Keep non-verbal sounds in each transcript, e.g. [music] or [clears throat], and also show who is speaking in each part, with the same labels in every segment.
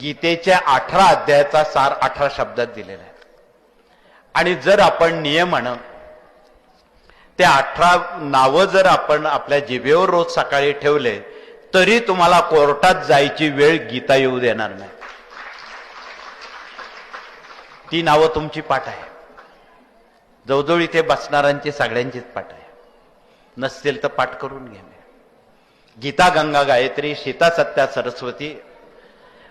Speaker 1: गीतेच्या अठरा अध्यायाचा सार अठरा शब्दात दिलेला आहे. आणि जर आपण नियमानं त्या अठरा नावं जर आपण आपल्या जिभेवर रोज सकाळी ठेवले तरी तुम्हाला कोर्टात जायची वेळ गीता येऊ देणार नाही. ती नावं तुमची पाठ आहे. जवळजवळ इथे बसणाऱ्यांची सगळ्यांचीच पाठ आहे. नसतील तर पाठ करून घ्या. गीता गंगा गायत्री सीता सत्या सरस्वती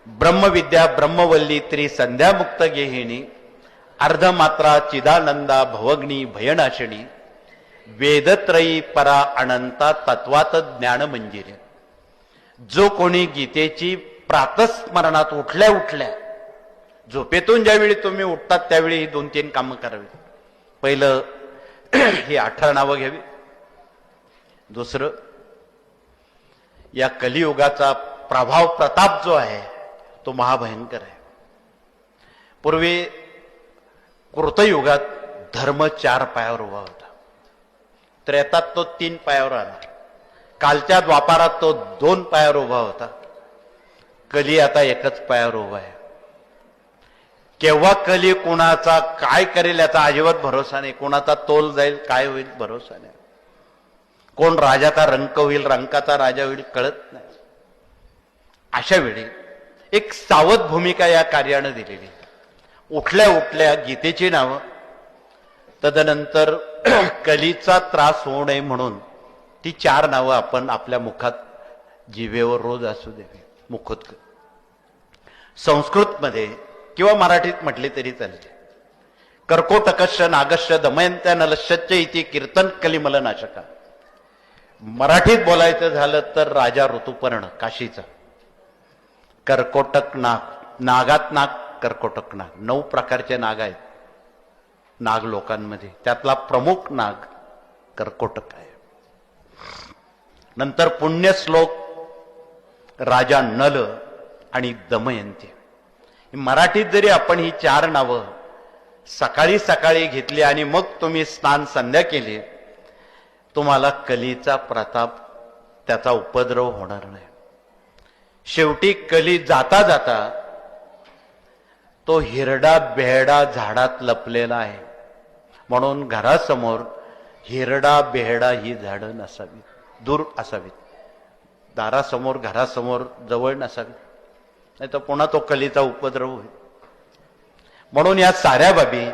Speaker 1: ब्रह्मविद्या ब्रह्मवल्ली त्री संध्यामुक्त गेहिणी अर्धमात्रा चिदानंदा भवग्नी भयनाशिनी वेदत्रयी परा अनंता तत्वात ज्ञान मंजिरे जो कोणी गीतेची प्रातस्मरणात उठल्या उठल्या झोपेतून ज्यावेळी तुम्ही उठतात त्यावेळी ही दोन तीन कामं करावी पहिलं ही अठरा नावं घ्यावी दुसरं या कलियुगाचा प्रभाव प्रताप जो आहे तो महाभयंकर आहे. पूर्वी कृतयुगात धर्म चार पायावर उभा होता. त्रेतात तो तीन पायावर आला. कालच्या द्वापारात तो दोन पायावर उभा होता. कली आता एकच पायावर उभा आहे. केव्हा कली कोणाचा काय करेल याचा अजिबात भरोसा नाही. कोणाचा तोल जाईल काय होईल भरोसा नाही. कोण राजाचा रंक होईल रंकाचा राजा होईल कळत नाही. अशा वेळी एक सावध भूमिका या कार्यानं दिलेली. उठल्या उठल्या गीतेची नावं. तदनंतर [clears throat] कलीचा त्रास होऊ नये म्हणून ती चार नावं आपण आपल्या मुखात जीवेवर रोज असू देवी. मुखोत्क संस्कृतमध्ये किंवा मराठीत म्हटली तरी चालते. कर्कोटकश नागश दमयंत्या नलश्च इथे कीर्तन कलिमल नाशका मराठीत बोलायचं झालं तर राजा ऋतुपर्ण काशीचा. कर्कोटक नाग. नागात नाग कर्कोटक नाग. नऊ प्रकारचे नाग आहेत. नाग लोकांमध्ये. त्यातला प्रमुख नाग कर्कोटक आहे. नंतर पुण्यश्लोक राजा नल आणि दमयंती. मराठीत जरी आपण ही चार नावं सकाळी सकाळी घेतली आणि मग तुम्ही स्नान संध्या केली तुम्हाला कलीचा प्रताप त्याचा उपद्रव होणार नाही. शेवटी कली जाता जाता तो हिरडा बेहडा झाडात लपलेला आहे. म्हणून घरासमोर हिरडा बेहडा ही झाडं नसावीत दूर असावीत. दारासमोर घरासमोर जवळ नसावीत. नाही तर पुन्हा तो कलीचा उपद्रव होईल. म्हणून या साऱ्या बाबी